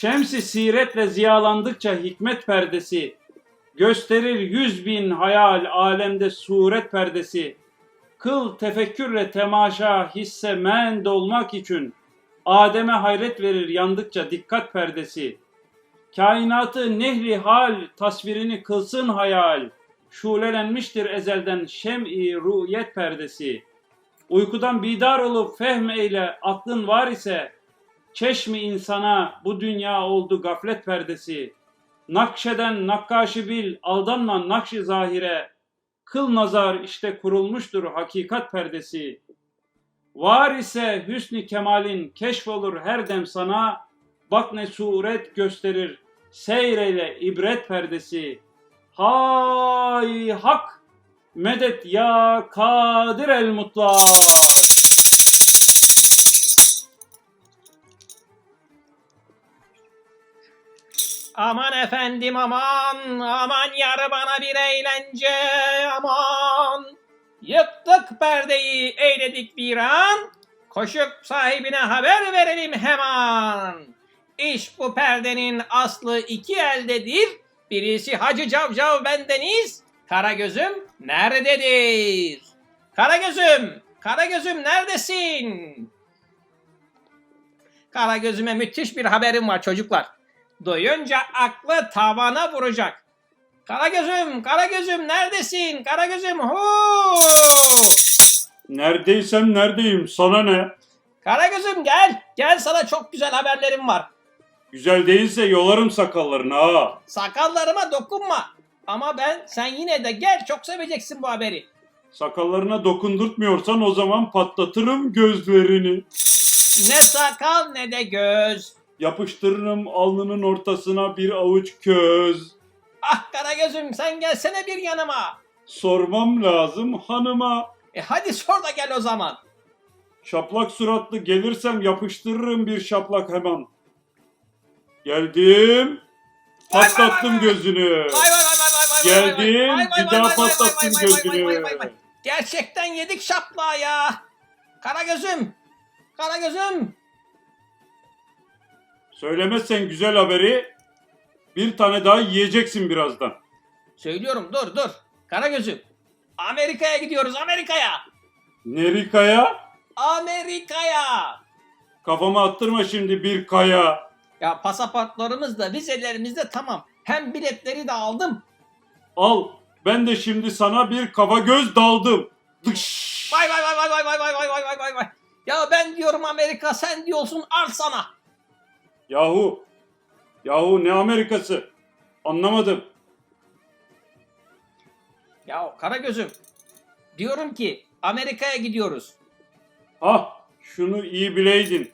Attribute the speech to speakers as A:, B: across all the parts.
A: Şemsi siretle ziyalandıkça hikmet perdesi, gösterir yüz bin hayal alemde suret perdesi, kıl tefekkürle temaşa hisse mend olmak için, Adem'e hayret verir yandıkça dikkat perdesi, kainatı nehri hal tasvirini kılsın hayal, şulelenmiştir ezelden şem-i ru'yet perdesi, uykudan bidar olup fehm eyle aklın var ise, Çeşmi insana bu dünya oldu gaflet perdesi. Nakşeden nakkaşı bil, aldanma nakşi zahire. Kıl nazar işte kurulmuştur hakikat perdesi. Var ise hüsnü kemalin keşfolur her dem sana. Bak ne suret gösterir, seyreyle ibret perdesi. Hay hak, medet ya kadir el mutlak.
B: Aman efendim aman, aman yar bana bir eğlence aman. Yıktık perdeyi eyledik bir an, koşup sahibine haber verelim hemen. İş bu perdenin aslı iki eldedir, birisi Hacı Cavcav bendeniz, Karagözüm nerededir? Karagözüm, Karagözüm neredesin? Karagözüme müthiş bir haberim var çocuklar. Duyunca aklı tavana vuracak. Karagözüm, Karagözüm neredesin? Karagözüm hu!
A: Neredeysem neredeyim, sana ne?
B: Karagözüm gel, gel sana çok güzel haberlerim var.
A: Güzel değilse yolarım sakallarını ha.
B: Sakallarıma dokunma. Ama ben sen yine de gel çok seveceksin bu haberi.
A: Sakallarına dokundurtmuyorsan o zaman patlatırım gözlerini.
B: Ne sakal ne de göz.
A: Yapıştırırım alnının ortasına bir avuç köz.
B: Ah Karagözüm sen gelsene bir yanıma.
A: Sormam lazım hanıma.
B: E hadi sor da gel o zaman.
A: Şaplak suratlı gelirsem yapıştırırım bir şaplak hemen. Geldim.
B: Vay vay vay
A: Patlattım
B: vay.
A: gözünü.
B: Vay vay vay vay vay vay vay vay
A: Geldim.
B: vay vay
A: Bir
B: vay
A: daha
B: vay vay
A: patlattım
B: vay vay vay vay vay
A: gözünü.
B: vay vay. Gerçekten yedik şaplağı ya. Karagözüm. Karagözüm.
A: Söylemezsen güzel haberi bir tane daha yiyeceksin birazdan.
B: Söylüyorum dur dur. Karagözüm. Amerika'ya gidiyoruz Amerika'ya.
A: Nerikaya?
B: Amerika'ya.
A: Kafama attırma şimdi bir kaya.
B: Ya pasaportlarımız da vizelerimiz de tamam. Hem biletleri de aldım.
A: Al ben de şimdi sana bir kafa göz daldım. Dış.
B: Vay vay vay vay vay vay vay vay vay vay vay. Ya ben diyorum Amerika sen diyorsun al sana.
A: Yahu. Yahu ne Amerikası? Anlamadım.
B: Ya Karagözüm. Diyorum ki Amerika'ya gidiyoruz.
A: Ah şunu iyi bileydin.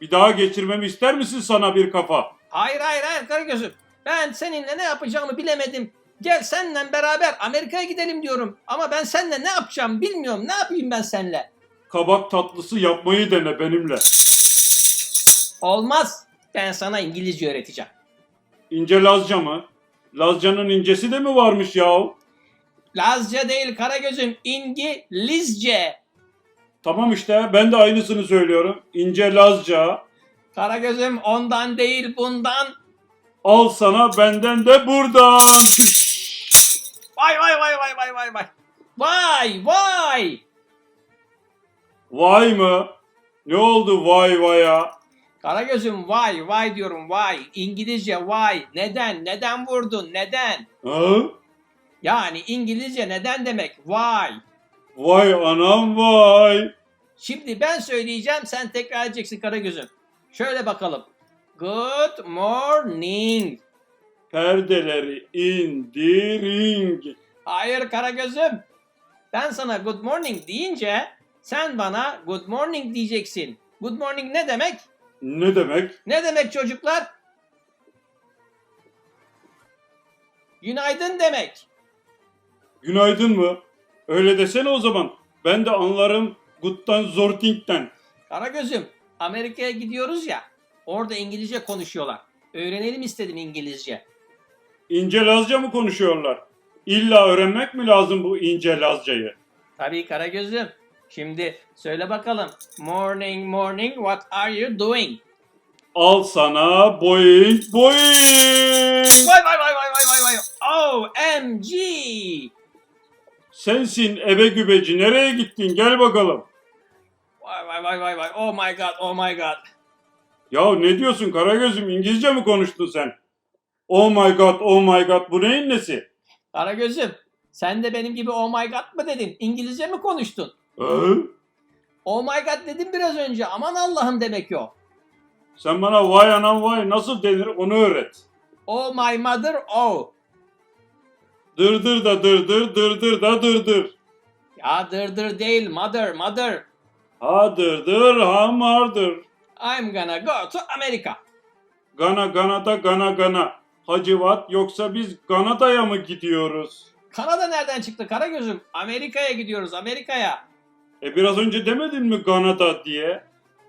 A: Bir daha geçirmemi ister misin sana bir kafa?
B: Hayır hayır hayır Karagözüm. Ben seninle ne yapacağımı bilemedim. Gel seninle beraber Amerika'ya gidelim diyorum. Ama ben seninle ne yapacağım bilmiyorum. Ne yapayım ben seninle?
A: Kabak tatlısı yapmayı dene benimle.
B: Olmaz. Ben sana İngilizce öğreteceğim.
A: İnce Lazca mı? Lazcanın incesi de mi varmış yahu?
B: Lazca değil Karagözüm. İngilizce.
A: Tamam işte ben de aynısını söylüyorum. İnce Lazca.
B: Karagözüm ondan değil bundan.
A: Al sana benden de buradan.
B: Vay vay vay vay vay vay vay. Vay vay.
A: Vay mı? Ne oldu vay vaya?
B: Karagözüm vay vay diyorum vay. İngilizce vay. Neden? Neden vurdun? Neden?
A: Ha?
B: Yani İngilizce neden demek? Vay.
A: Vay anam vay.
B: Şimdi ben söyleyeceğim sen tekrar edeceksin Karagözüm. Şöyle bakalım. Good morning.
A: Perdeleri indiring.
B: Hayır Karagözüm. Ben sana good morning deyince sen bana good morning diyeceksin. Good morning ne demek?
A: Ne demek?
B: Ne demek çocuklar? Günaydın demek.
A: Günaydın mı? Öyle desene o zaman. Ben de anlarım Guttan Zorting'den.
B: Karagözüm, Amerika'ya gidiyoruz ya. Orada İngilizce konuşuyorlar. Öğrenelim istedim İngilizce.
A: İnce Lazca mı konuşuyorlar? İlla öğrenmek mi lazım bu ince Lazcayı?
B: Tabii Karagözüm. Şimdi söyle bakalım. Morning morning what are you doing?
A: Al sana Boeing Boeing.
B: Vay vay vay vay vay vay vay. OMG.
A: Sensin ebe gübeci nereye gittin gel bakalım.
B: Vay vay vay vay vay. Oh my god, oh my god.
A: Ya ne diyorsun Karagöz'üm İngilizce mi konuştun sen? Oh my god oh my god bu neyin nesi?
B: Karagöz'üm, sen de benim gibi oh my god mı dedin? İngilizce mi konuştun? Oh my god dedim biraz önce. Aman Allah'ım demek o.
A: Sen bana vay anam vay nasıl denir onu öğret.
B: Oh my mother, oh.
A: Dırdır da dırdır dırdır da dırdır.
B: Ya dırdır değil, mother, mother.
A: Ha dırdır ha mardır.
B: I'm gonna go to America.
A: Gana gana da gana gana. Hacivat yoksa biz Ganada'ya mı gidiyoruz?
B: Kanada nereden çıktı Karagöz'üm? Amerika'ya gidiyoruz, Amerika'ya.
A: E biraz önce demedin mi Ganada diye?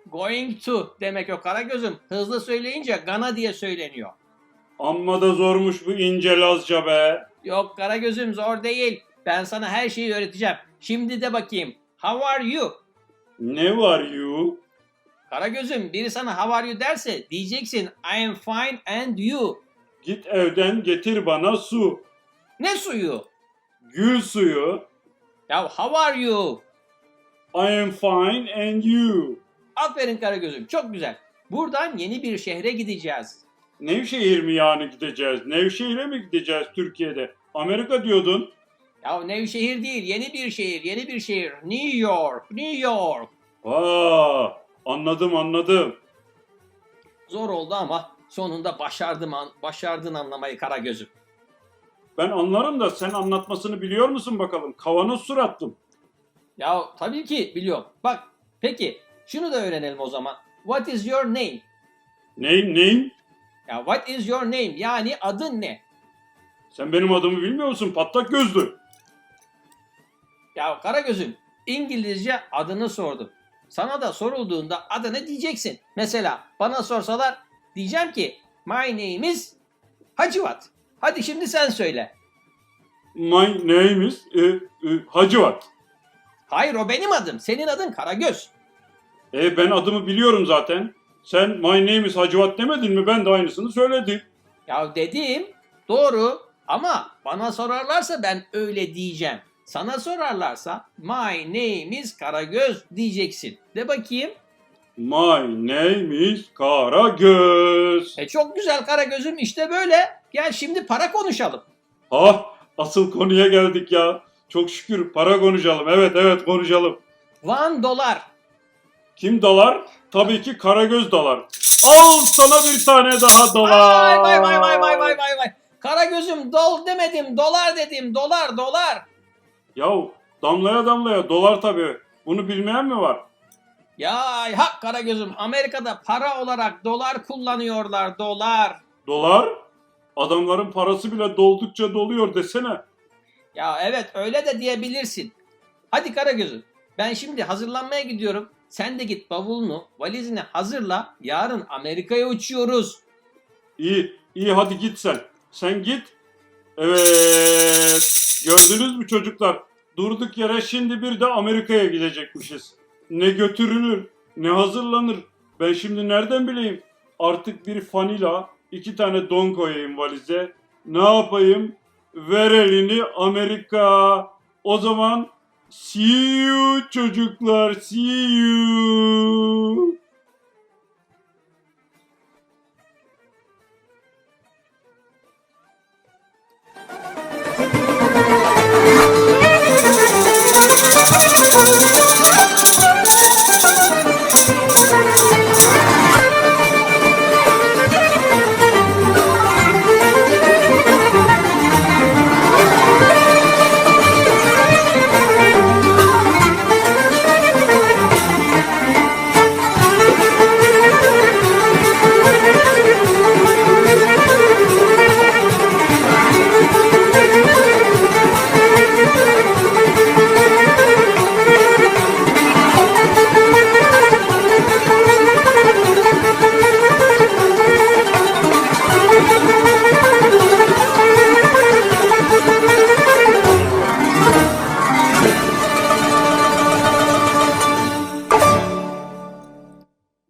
B: Going to demek o Karagöz'üm. Hızlı söyleyince Gana diye söyleniyor.
A: Amma da zormuş bu ince Lazca be.
B: Yok Karagöz'üm zor değil. Ben sana her şeyi öğreteceğim. Şimdi de bakayım. How are you?
A: Ne var you?
B: Karagöz'üm biri sana how are you derse diyeceksin I am fine and you.
A: Git evden getir bana su.
B: Ne suyu?
A: Gül suyu.
B: Ya how are you?
A: I am fine and you.
B: Aferin Karagöz'üm çok güzel. Buradan yeni bir şehre gideceğiz.
A: Nevşehir mi yani gideceğiz? Nevşehir'e mi gideceğiz Türkiye'de? Amerika diyordun.
B: Ya Nevşehir değil yeni bir şehir yeni bir şehir. New York, New York.
A: Aa, anladım anladım.
B: Zor oldu ama sonunda başardım an, başardın anlamayı Karagöz'üm.
A: Ben anlarım da sen anlatmasını biliyor musun bakalım? Kavanoz suratlım.
B: Ya tabii ki biliyorum. Bak peki şunu da öğrenelim o zaman. What is your name?
A: Neyim neyim?
B: Ya what is your name? Yani adın ne?
A: Sen benim adımı bilmiyor musun patlak gözlü?
B: Ya Karagöz'üm İngilizce adını sordum. Sana da sorulduğunda adını diyeceksin. Mesela bana sorsalar diyeceğim ki my name is Hacivat. Hadi şimdi sen söyle.
A: My name is e, e, Hacivat.
B: Hayır o benim adım. Senin adın Karagöz.
A: E ben adımı biliyorum zaten. Sen my name is Hacivat demedin mi? Ben de aynısını söyledim.
B: Ya dedim doğru ama bana sorarlarsa ben öyle diyeceğim. Sana sorarlarsa my name is Karagöz diyeceksin. De bakayım.
A: My name is Karagöz.
B: E çok güzel Karagöz'üm işte böyle. Gel şimdi para konuşalım.
A: Ah asıl konuya geldik ya. Çok şükür para konuşalım. Evet evet konuşalım.
B: One dolar.
A: Kim dalar? Tabii ki Karagöz dalar. Al sana bir tane daha dolar.
B: Vay vay vay vay vay vay vay vay. Karagöz'üm dol demedim dolar dedim dolar dolar.
A: Yahu damlaya damlaya dolar tabii. Bunu bilmeyen mi var?
B: Ya hak Karagöz'üm Amerika'da para olarak dolar kullanıyorlar dolar.
A: Dolar? Adamların parası bile doldukça doluyor desene.
B: Ya evet öyle de diyebilirsin. Hadi Karagöz'üm ben şimdi hazırlanmaya gidiyorum. Sen de git bavulunu valizini hazırla yarın Amerika'ya uçuyoruz.
A: İyi, iyi hadi git sen. Sen git. Evet. Gördünüz mü çocuklar? Durduk yere şimdi bir de Amerika'ya gidecekmişiz. Ne götürülür, ne hazırlanır. Ben şimdi nereden bileyim? Artık bir fanila, iki tane don koyayım valize. Ne yapayım? Ver elini Amerika. O zaman see you çocuklar, see you.